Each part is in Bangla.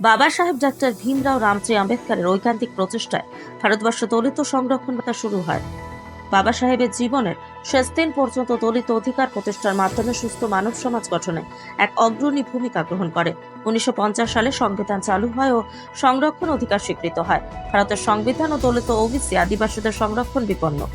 বাবা সাহেব ডাক্তার ভীমরাও রামজি আম্বেদকরের ঐকান্তিক প্রচেষ্টায় ভারতবর্ষ দলিত সংরক্ষণ শুরু হয়। বাবা সাহেবের জীবনের শেষ দিন পর্যন্ত দলিত অধিকার প্রতিষ্ঠার মাধ্যমে সুস্থ মানব সমাজ গঠনে এক অগ্রণী ভূমিকা গ্রহণ করে। উনিশশো পঞ্চাশ সালে সংবিধান চালু হয় ও সংরক্ষণ অধিকার স্বীকৃত হয়। ভারতের সংবিধান ও দলিত ওবিসি আদিবাসীদের সংরক্ষণ বিপন্ন।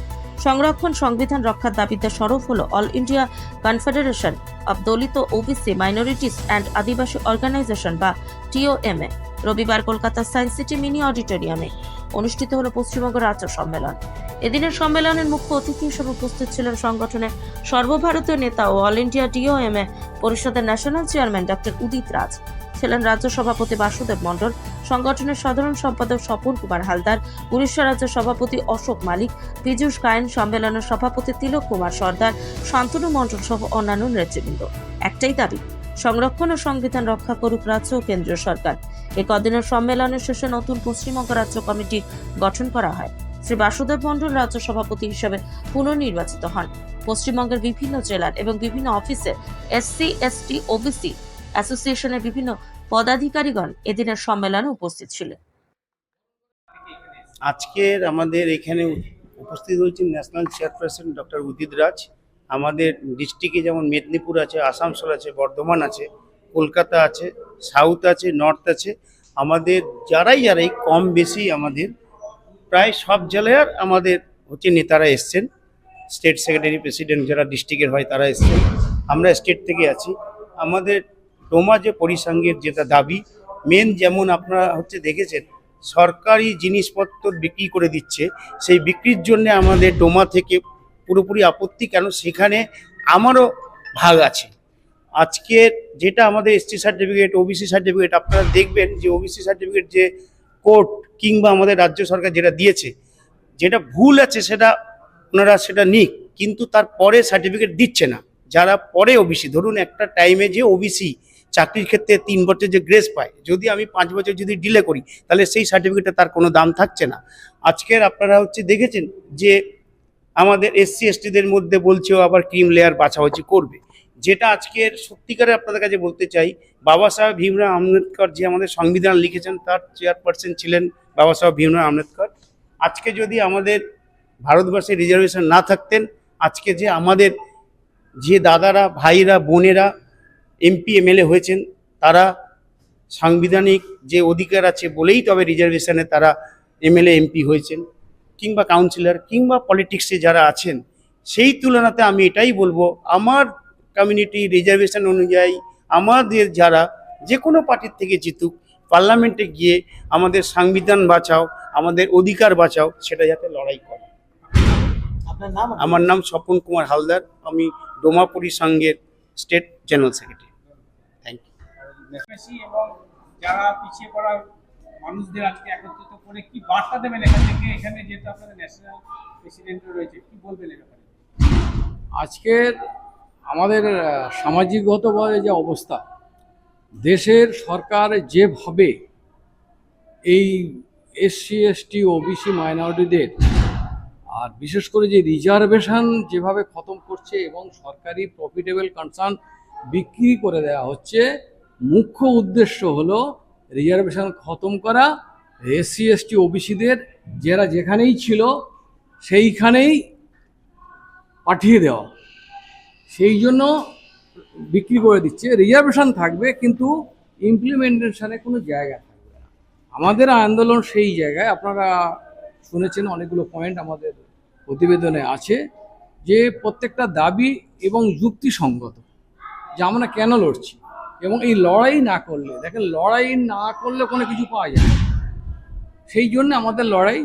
সংরক্ষণ সংবিধান রক্ষার দাবিতে সরব হল all India confederation of Dalit OBC minorities and Adivasi organisation বা টিওএমএ। রবিবার কলকাতার সায়েন্স সিটি মিনি অডিটোরিয়ামে অনুষ্ঠিত হল পশ্চিমবঙ্গ রাজ্য সম্মেলন। এদিনের সম্মেলনের মুখ্য অতিথি হিসেবে উপস্থিত ছিলেন সংগঠনের সর্বভারতীয় নেতা ও অল ইন্ডিয়া ডিওএমএ পরিষদের ন্যাশনাল চেয়ারম্যান ডক্টর উদিত রাজ। ছিলেন রাজ্য সভাপতি বাসুদেব মণ্ডল, সংগঠনের সাধারণ সম্পাদক স্বপন কুমার হালদার, উড়িষ্যা রাজ্য সভাপতি অশোক মালিক, পীযূষ গায়ন সম্মেলনের সভাপতি তিলক কুমার সর্দার, শান্তনু মণ্ডল সহ অন্যান্য নেতৃবৃন্দ। একটাই দাবি, সংরক্ষণ ও সংবিধান রক্ষা করুক রাজ্য ও কেন্দ্রীয় সরকার। এ কদিনের সম্মেলনের শেষে নতুন পশ্চিমবঙ্গ রাজ্য কমিটি গঠন করা হয়। শ্রী বাসুদেব মণ্ডল রাজ্য সভাপতি হিসেবে পুনর্নির্বাচিত হন। পশ্চিমবঙ্গের বিভিন্ন জেলার এবং বিভিন্ন অফিসে এসসি, এসটি, ওবিসি অ্যাসোসিয়েশনের বিভিন্ন পদাধিকারীগণ এদিনের সম্মেলনে উপস্থিত ছিলেন। আজকের আমাদের এখানে উপস্থিত হয়েছেন ন্যাশনাল চেয়ারপারসন ডক্টর উদিত রাজ। আমাদের ডিস্ট্রিক্টে যেমন মেদিনীপুর আছে, আসানসোল আছে, বর্ধমান আছে, কলকাতা আছে, সাউথ আছে, নর্থ আছে, আমাদের যারাই যারাই কম বেশি আমাদের প্রায় সব জেলার আমাদের হচ্ছে নেতারা এসছেন। স্টেট সেক্রেটারি প্রেসিডেন্ট যারা ডিস্ট্রিক্টের হয় তারা এসছেন। আমরা স্টেট থেকে আছি। আমাদের ডোমা যে পরিসংঘের যেটা দাবি মেন যেমন আপনারা হচ্ছে দেখেছেন, সরকারি জিনিসপত্র বিক্রি করে দিচ্ছে, সেই বিক্রির জন্য আমাদের ডোমা থেকে পুরোপুরি আপত্তি কেন? সেখানে আমারও ভাগ আছে। আজকের যেটা আমাদের এসটি সার্টিফিকেট ওবিসি সার্টিফিকেট আপনারা দেখবেন যে ওবিসি সার্টিফিকেট যে কোর্ট কিংবা আমাদের রাজ্য সরকার যেটা দিয়েছে, যেটা ভুল আছে সেটা ওনারা সেটা নিক, কিন্তু তারপরে সার্টিফিকেট দিচ্ছে না। যারা পরে ওবিসি ধরুন একটা টাইমে যে ওবিসি চাকরির ক্ষেত্রে তিন বছর যে গ্রেস পায়, যদি আমি পাঁচ বছর যদি ডিলে করি, তাহলে সেই সার্টিফিকেটে তার কোনো দাম থাকছে না। আজকের আপনারা হচ্ছে দেখেছেন যে আমাদের এসসি এসটিদের মধ্যে বলছেও আবার ক্রিম লেয়ার বাছাবাছি করবে। যেটা আজকের সত্যিকারে আপনাদের কাছে বলতে চাই, বাবা সাহেব ভীমরাও আম্বেদকর যে আমাদের সংবিধান লিখেছেন, তার চেয়ারপারসন ছিলেন বাবা সাহেব ভীমরাও আম্বেদকর। আজকে যদি আমাদের ভারতবর্ষে রিজার্ভেশন না থাকতেন, আজকে যে আমাদের যে দাদারা, ভাইরা, বোনেরা এমপি এমএলএ হয়েছেন তারা সাংবিধানিক যে অধিকার আছে বলেই তবে রিজার্ভেশনে তারা এমএলএ এমপি হয়েছেন কিংবা কাউন্সিলর কিংবা পলিটিক্সে যারা আছেন সেই তুলনাতে আমি এটাই বলব আমার কমিউনিটি রিজার্ভেশন অনুযায়ী আমাদের যারা যে কোনো পার্টির থেকে জিতুক পার্লামেন্টে গিয়ে আমাদের সংবিধান বাঁচাও আমাদের অধিকার বাঁচাও সেটা যাতে লড়াই করে। আপনার নাম আমার নাম স্বপন কুমার হালদার আমি ডোমাপুরি সংঘের স্টেট জেনারেল সেক্রেটারি দেশবাসী এবং যারা পিছিয়ে পড়া মানুষদের আজকে একত্রিত করে কি বার্তা দেবেন এখান থেকে? এখানে যেহেতু আপনাদের ন্যাশনাল প্রেসিডেন্ট রয়েছে, কি বলবেন ব্যাপারে? আজকের আমাদের সামাজিকগতভাবে যে অবস্থা, দেশের সরকার যেভাবে এই এসসি এসটি ওবিসি মাইনরিটিদের আর বিশেষ করে যে রিজার্ভেশন যেভাবে খতম করছে এবং সরকারি প্রফিটেবল কনসার্ন বিক্রি করে দেওয়া হচ্ছে মুখ্য উদ্দেশ্য হলো রিজার্ভেশন খতম করা, এসসি, এসটি, ওবিসিদের যারা যেখানেই ছিল সেইখানেই পাঠিয়ে দেওয়া। সেই জন্য বিক্রি করে দিচ্ছে। রিজার্ভেশন থাকবে কিন্তু ইমপ্লিমেন্টেশনে কোনো জায়গা থাকবে না। আমাদের আন্দোলন সেই জায়গায়। আপনারা শুনেছেন অনেকগুলো পয়েন্ট আমাদের প্রতিবেদনে আছে যে প্রত্যেকটা দাবি এবং যুক্তিসঙ্গত। যে আমরা কেন লড়ছি? এবং এই লড়াই না করলে দেখেন লড়াই না করলে কোনো কিছু পাওয়া যায় না। সেই জন্য আমাদের লড়াই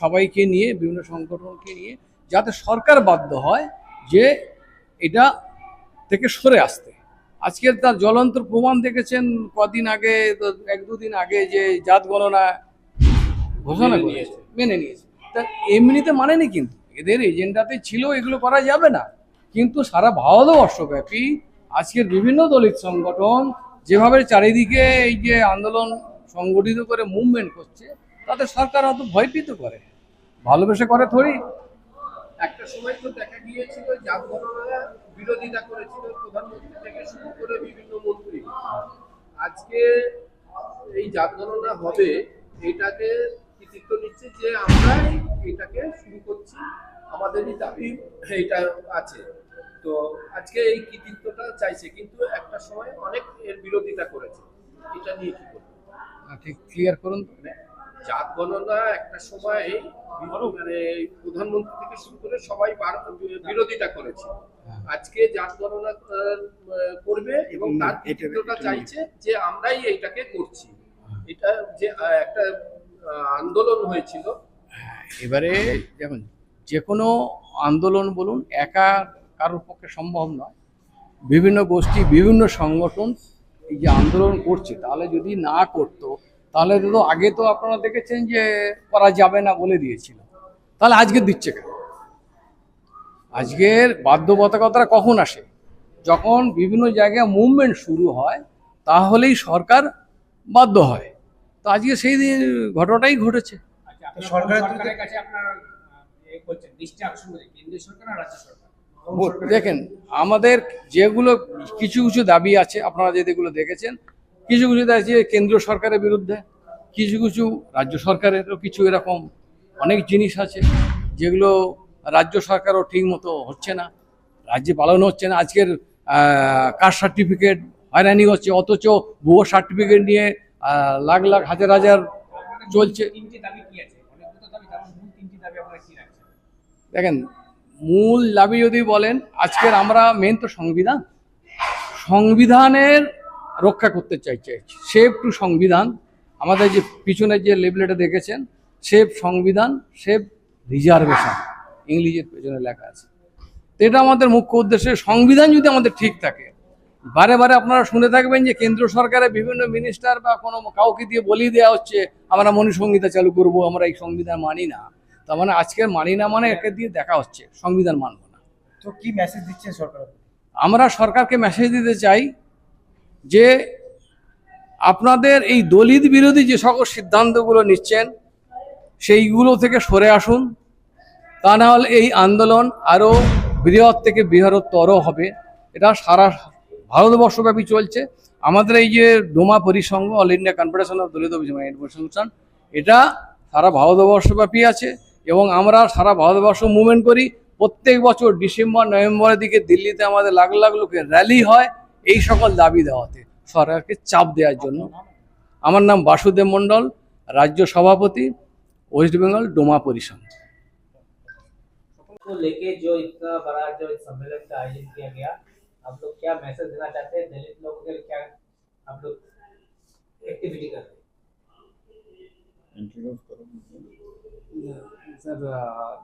সবাইকে নিয়ে বিভিন্ন সংগঠনকে নিয়ে যাতে সরকার বাধ্য হয় যে এটা থেকে সরে আসতে। আজকের তার জ্বলন্ত প্রমাণ দেখেছেন কদিন আগে এক দুদিন আগে যে জাত গণনা ঘোষণা করেছে মেনে নিয়েছে। তা এমনিতে মানেনি কিন্তু। এদের এজেন্ডাতে ছিল এগুলো করা যাবে না। কিন্তু সারা ভারতবর্ষব্যাপী আজকের বিভিন্ন দলিত সংগঠন যেভাবে চারিদিকে এই যে আন্দোলন সংগঠিত করে মুভমেন্ট করছে, তাতে সরকার অত ভয়ভীত করে ভালোবেসে করে থরি একটা সময় তো দেখা গিয়েছিল গণনা বিরোধিতা করেছিল, প্রধানমন্ত্রী থেকে শুরু করে বিভিন্ন মন্ত্রী। আজকে এই গণনা হবে, এটাকে কৃতিত্ব নিচ্ছে যে আমরাই এটাকে শুরু করছি, আমাদেরই দাবি, এটা আছে। তো আজকে এই কৃতিত্বটা চাইছে কিন্তু একটা সময় অনেক এর বিরোধিতা করেছে। এটা নিয়ে কি বলব? ঠিক ক্লিয়ার করুন জাত গণনা একটা সময় মানে প্রধানমন্ত্রী থেকে শুরু করে সবাই বার- বিরোধিতা করেছে। আজকে জাত গণনা করবে এবং তার কৃতিত্বটা চাইছে যে আমরাই এইটাকে করছি। এটা যে একটা আন্দোলন হয়েছিল। এবারে দেখুন যে কোনো আন্দোলন বলুন একা কারোর পক্ষে সম্ভব নয়। বিভিন্ন গোষ্ঠী বিভিন্ন সংগঠন এই যে আন্দোলন করছে তাহলে যদি না করতো তাহলে তো আগে তো আপনারা দেখেছেন যে করা যাবে না বলে দিয়েছিল। তাহলে আজকে দিচ্ছে কেন? আজকের বাধ্যবাধকতাটা কখন আসে? যখন বিভিন্ন জায়গায় মুভমেন্ট শুরু হয় তাহলেই সরকার বাধ্য হয়। তো আজকে সেই দিন ঘটনাটাই ঘটেছে। আচ্ছা সরকারের কাছে আপনার করছেন দৃষ্টি আকর্ষণ কেন্দ্রীয় সরকার আর রাজ্য সরকার? দেখেন আমাদের যেগুলো কিছু কিছু দাবি আছে আপনারা যেগুলো দেখেছেন কিছু কিছু দাবি আছে কেন্দ্র সরকারের বিরুদ্ধে কিছু কিছু রাজ্য সরকারেরও কিছু এরকম অনেক জিনিস আছে যেগুলো রাজ্য সরকারও ঠিক মতো হচ্ছে না রাজ্যে পালন হচ্ছে না আজকের কাস্ট সার্টিফিকেট হয়রানি হচ্ছে অথচ ভুয়ো সার্টিফিকেট নিয়ে লাখ লাখ হাজার হাজার চলছে। দেখেন মূল দাবি যদি বলেন, আজকের আমরা মেন তো সংবিধান। সংবিধানের রক্ষা করতে চাই চাইছি সেভ টু সংবিধান, আমাদের যে পিছনের যে লেবলেটা দেখেছেন সেভ সংবিধান সেভ রিজার্ভেশন, ইংলিশের পেছনে লেখা আছে। তো এটা আমাদের মুখ্য উদ্দেশ্য। সংবিধান যদি আমাদের ঠিক থাকে, বারে বারে আপনারা শুনে থাকবেন যে কেন্দ্র সরকারের বিভিন্ন মিনিস্টার বা কোনো কাউকে দিয়ে বলিয়ে দেওয়া হচ্ছে, আমরা মনুসংহিতা চালু করব, আমরা এই সংবিধান মানি না। তার মানে আজকের মানি না মানে একে দিয়ে দেখা হচ্ছে সংবিধান মানব না। তো কি মেসেজ দিচ্ছেন সরকার? আমরা সরকারকে মেসেজ দিতে চাই যে আপনাদের এই দলিত বিরোধী যে সকল সিদ্ধান্তগুলো নিচ্ছেন সেইগুলো থেকে সরে আসুন। তা না হলে এই আন্দোলন আরও বৃহৎ থেকে বৃহত্তর হবে। এটা সারা ভারতবর্ষব্যাপী চলছে। আমাদের এই যে DOMA পরিসংঘ all India confederation of Dalit অভিযোগ এটা সারা ভারতবর্ষব্যাপী আছে। এবং আমরা সারা ভারতবর্ষ মুভমেন্ট করি প্রত্যেক বছর ডিসেম্বর নভেম্বরের দিকে দিল্লিতে আমাদের লাখ লাখ লোকের র্যালি হয় এই সকল দাবি দেওয়াতে সরকারকে চাপ দেওয়ার জন্য আমার নাম বাসুদেব মণ্ডল রাজ্য সভাপতি ওয়েস্ট বেঙ্গল ডোমা পরিসংঘ को लेके जो इतना बड़ा जो इस सम्मेलन का आयोजन किया गया आप लोग क्या मैसेज देना चाहते हैं दलित लोगों के लिए क्या आप लोग एक्टिविटी कर रहे हैं Sir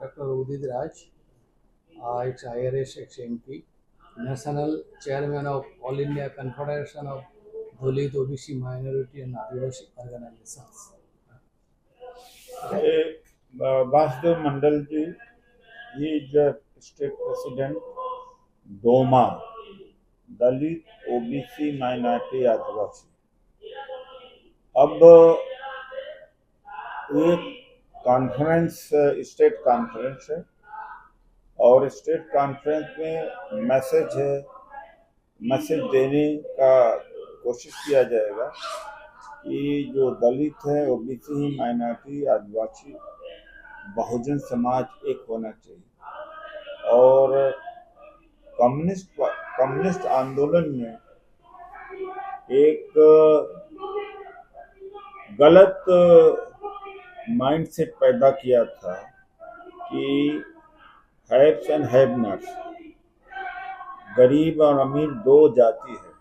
doctor Udit Raj it's I R S ex M P national chairman of all India confederation of Dalit OBC minority and Adivasi organisation Vasudev Mandal ji ये जो state president DOMA Dalit OBC minority Adivasi अब एक कॉन्फ्रेंस स्टेट कॉन्फ्रेंस है। और स्टेट कॉन्फ्रेंस में मैसेज है। मैसेज देने का कोशिश किया जाएगा कि जो दलित है ओबीसी माइनॉरिटी आदिवासी बहुजन समाज एक होना चाहिए। और कम्युनिस्ट कम्युनिस्ट आंदोलन में एक गलत माइंडसेट पैदा किया था कि हैव्स एंड हैव नॉट्स गरीब और अमीर दो जाति है।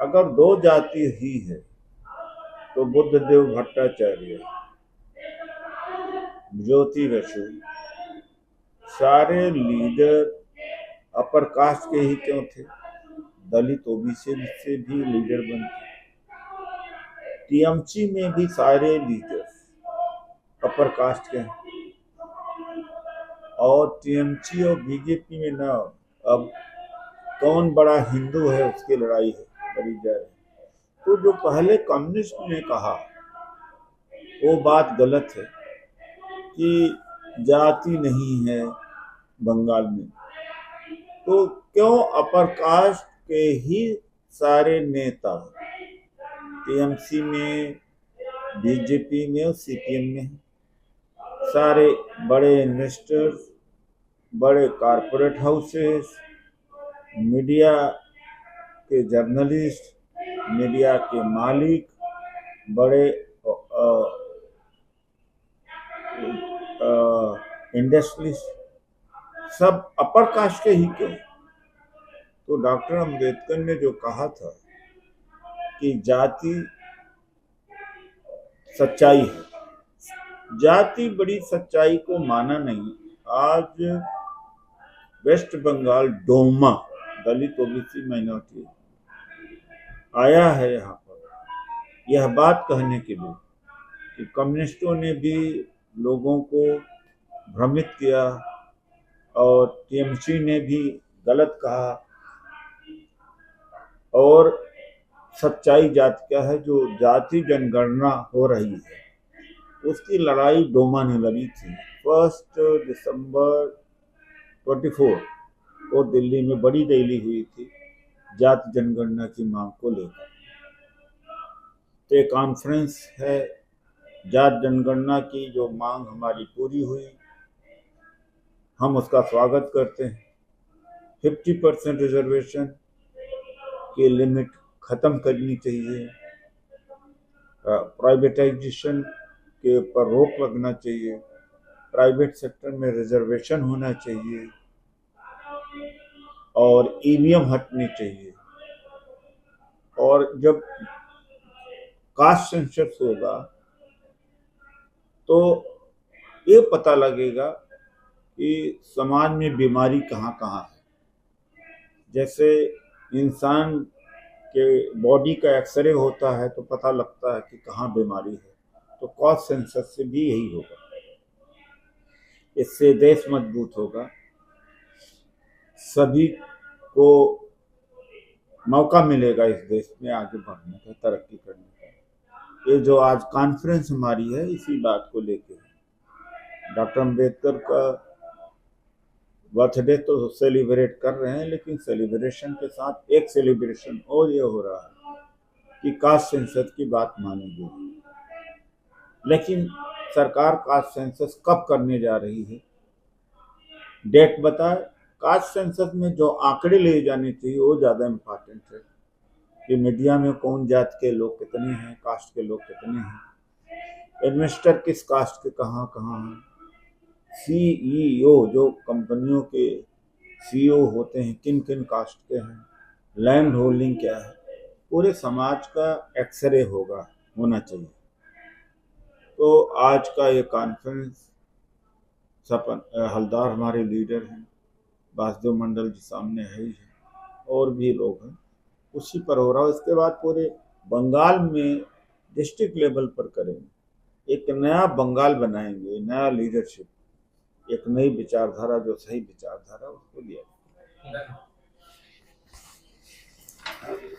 अगर दो जाति ही है तो बुद्ध देव भट्टाचार्य ज्योति बसु सारे लीडर अपर कास्ट के ही क्यों थे? दलित ओबीसी से भी लीडर बनते। टीएमसी में भी सारे लीडर्स अपर कास्ट के। और टीएमसी और बीजेपी में ना, अब कौन बड़ा हिंदू है, उसकी लड़ाई है लड़ी जा तो जो पहले कम्युनिस्ट ने कहा, वो बात गलत है कि जाति नहीं है बंगाल में। तो क्यों अपर कास्ट के ही सारे नेता टीएमसी में बीजेपी में और सीपीएम में हैं। सारे बड़े इन्वेस्टर्स बड़े कारपोरेट हाउसेस मीडिया के जर्नलिस्ट मीडिया के मालिक, बड़े इंडस्ट्रिस्ट सब अपर कास्ट के ही क्यों तो डॉक्टर अंबेडकर ने जो कहा था कि जाति सच्चाई है। जाति बड़ी सच्चाई को माना नहीं। आज West Bengal DOMA, Dalit OBC minority आया है यहाँ पर। यह बात कहने के लिए कि कम्युनिस्टों ने भी लोगों को भ्रमित किया और टीएमसी ने भी गलत कहा। और सच्चाई जाति क्या है जो जाति जनगणना हो रही है। उसकी लड़ाई डोमा ने लड़ी थी। फ़र्स्ट दिसंबर 24 को दिल्ली में बड़ी रैली हुई थी जाति जनगणना की मांग को लेकर। तो एक कॉन्फ्रेंस है जात जनगणना की, जो मांग हमारी पूरी हुई। हम उसका स्वागत करते हैं। फिफ्टी परसेंट रिजर्वेशन की लिमिट ख़त्म करनी चाहिए। प्राइवेटाइजेशन के ऊपर रोक लगना चाहिए। प्राइवेट सेक्टर में रिजर्वेशन होना चाहिए। और ईवीएम हटनी चाहिए। और जब कास्ट सेंसस होगा तो ये पता लगेगा कि समाज में बीमारी कहाँ कहाँ है। जैसे इंसान के बॉडी का एक्सरे होता है तो पता लगता है कि कहाँ बीमारी है। तो कॉस्ट सेंसस से भी यही होगा। इससे देश मज़बूत होगा। सभी को मौका मिलेगा इस देश में आगे बढ़ने का, तरक्की करने का। ये जो आज कॉन्फ्रेंस हमारी है, इसी बात को लेके डॉक्टर अंबेडकर का बर्थडे तो सेलिब्रेट कर रहे हैं, लेकिन सेलिब्रेशन के साथ एक सेलिब्रेशन और ये हो रहा है कि कास्ट सेंसस की बात मानी गई लेकिन सरकार कास्ट सेंसस कब करने जा रही है? डेट बताए। कास्ट सेंसस में जो आंकड़े लिए जाने चाहिए, वो ज़्यादा इम्पोर्टेंट है। कि मीडिया में कौन जात के लोग कितने हैं, कास्ट के लोग कितने हैं? इन्वेस्टर किस कास्ट के कहाँ कहाँ हैं? सीईओ जो कंपनियों के सीईओ होते हैं किन किन कास्ट के हैं? लैंड होल्डिंग क्या है? पूरे समाज का एक्सरे होगा, होना चाहिए। तो आज का ये कॉन्फ्रेंस सपन हलदार हमारे लीडर हैं, वासुदेव मंडल जी सामने है ही है और भी लोग हैं। उसी पर हो रहा है। उसके बाद पूरे बंगाल में डिस्ट्रिक्ट लेवल पर करेंगे। एक नया बंगाल बनाएँगे, नया लीडरशिप एक नई विचारधारा, जो सही विचारधारा, उसको लिया you.